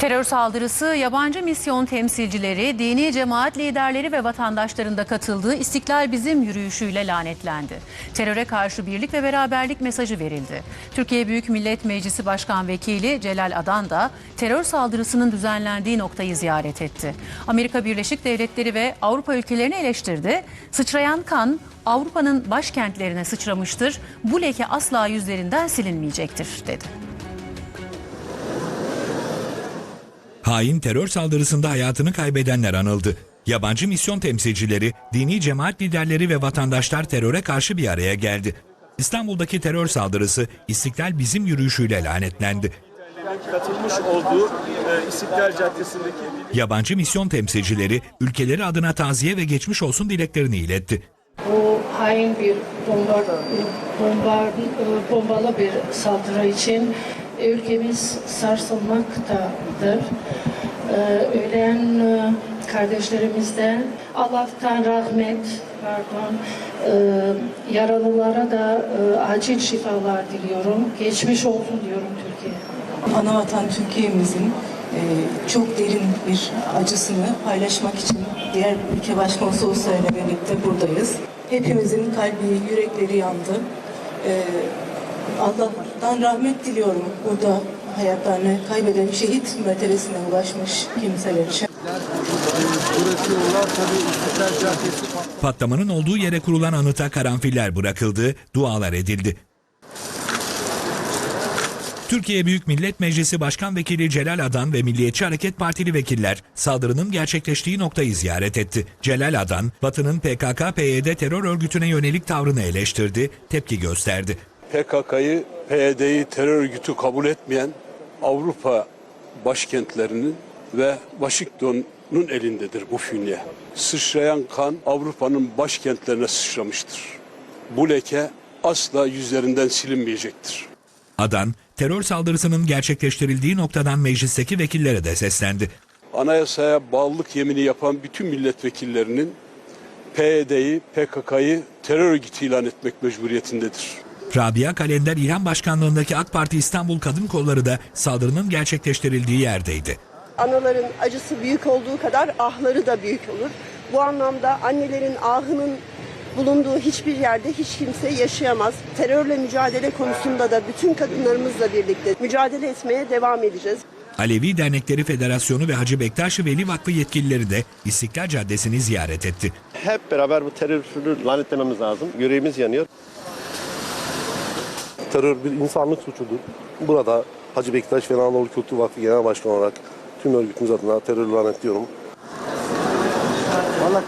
Terör saldırısı yabancı misyon temsilcileri, dini cemaat liderleri ve vatandaşların da katıldığı İstiklal Bizim yürüyüşüyle lanetlendi. Teröre karşı birlik ve beraberlik mesajı verildi. Türkiye Büyük Millet Meclisi Başkan Vekili Celal Adan da terör saldırısının düzenlendiği noktayı ziyaret etti. Amerika Birleşik Devletleri ve Avrupa ülkelerini eleştirdi. Sıçrayan kan Avrupa'nın başkentlerine sıçramıştır. Bu leke asla yüzlerinden silinmeyecektir dedi. Hain terör saldırısında hayatını kaybedenler anıldı. Yabancı misyon temsilcileri, dini cemaat liderleri ve vatandaşlar teröre karşı bir araya geldi. İstanbul'daki terör saldırısı İstiklal Bizim yürüyüşüyle lanetlendi. katılmış olduğu e, İstiklal Caddesi'ndeki Yabancı misyon temsilcileri ülkeleri adına taziye ve geçmiş olsun dileklerini iletti. Bu hain bir bomba, bomba, bombalı bir saldırı için ülkemiz sarsılmaktadır. Ee, Ölen e, kardeşlerimizden Allah'tan rahmet, pardon, e, yaralılara da e, acil şifalar diliyorum. Geçmiş olsun diyorum Türkiye. Anavatan Türkiye'mizin çok derin bir acısını paylaşmak için diğer ülke başkonsoloslarıyla birlikte buradayız. Hepimizin kalbi, yürekleri yandı. Allah'tan rahmet diliyorum burada hayatlarını kaybeden şehit mertebesine ulaşmış kimseler için. Patlamanın olduğu yere kurulan anıta karanfiller bırakıldı, dualar edildi. Türkiye Büyük Millet Meclisi Başkan Vekili Celal Adan ve Milliyetçi Hareket Partili vekiller saldırının gerçekleştiği noktayı ziyaret etti. Celal Adan, Batı'nın PKK-PYD terör örgütüne yönelik tavrını eleştirdi, tepki gösterdi. PKK'yı, PYD'yi terör örgütü kabul etmeyen Avrupa başkentlerinin ve Washington'un elindedir bu fünye. Sıçrayan kan Avrupa'nın başkentlerine sıçramıştır. Bu leke asla yüzlerinden silinmeyecektir. Adan, terör saldırısının gerçekleştirildiği noktadan meclisteki vekillere de seslendi. Anayasaya bağlılık yemini yapan bütün milletvekillerinin PYD'yi, PKK'yı terör örgütü ilan etmek mecburiyetindedir. Rabia Kalender İlhan Başkanlığındaki AK Parti İstanbul Kadın Kolları da saldırının gerçekleştirildiği yerdeydi. Anaların acısı büyük olduğu kadar ahları da büyük olur. Bu anlamda annelerin ahının bulunduğu hiçbir yerde hiç kimse yaşayamaz. Terörle mücadele konusunda da bütün kadınlarımızla birlikte mücadele etmeye devam edeceğiz. Alevi Dernekleri Federasyonu ve Hacı Bektaş Veli Vakfı yetkilileri de İstiklal Caddesi'ni ziyaret etti. Hep beraber bu terör usulü lanetlememiz lazım. Yüreğimiz yanıyor. Terör bir insanlık suçudur. Burada Hacı Bektaş ve Anadolu Kültür Vakfı Genel Başkanı olarak tüm örgütümüz adına terör lanetliyorum. Vallahi